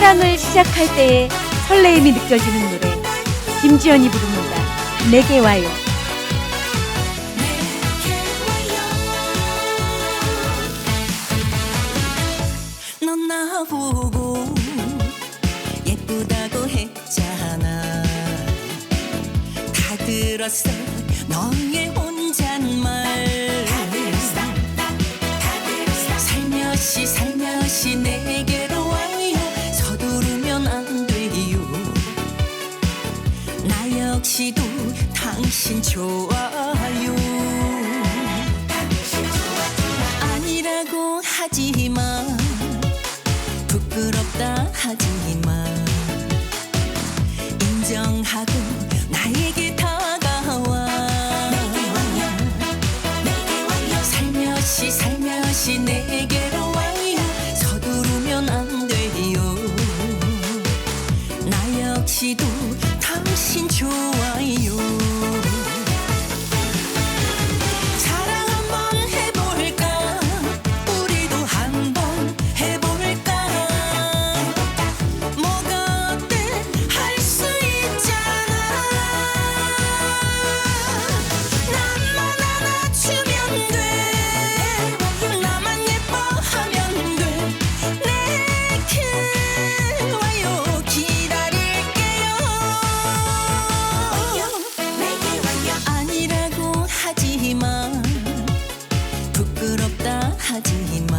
사랑을 시작할 때의 설레임이 느껴지는 노래 김지연이 부릅니다. 내게 와요. 넌 나보고 예쁘다고 했잖아 다 들었어 너의 혼잣말 나 역시도 당신 좋아요. 아니라고 하지마. 부끄럽다 하지마. 인정하고 나에게 다가와. 살며시 살며시 내게로 와요. 서두르면 안 돼요. 나 역시도 당신 좋아 아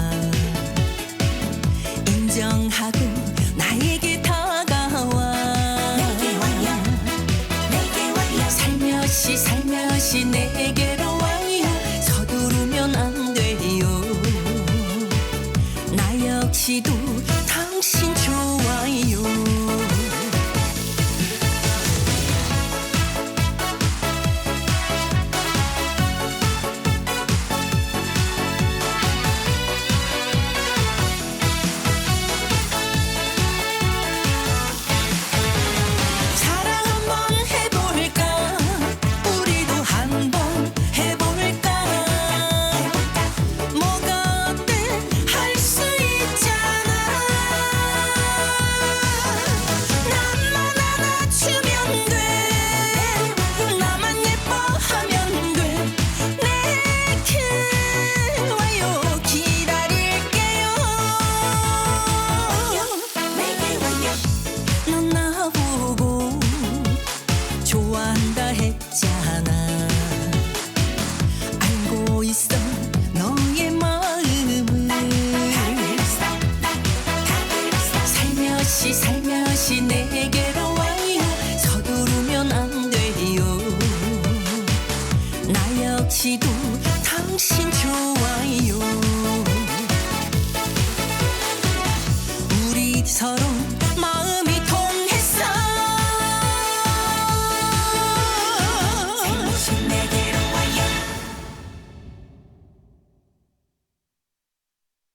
지도 당신 좋아요. 우리 서로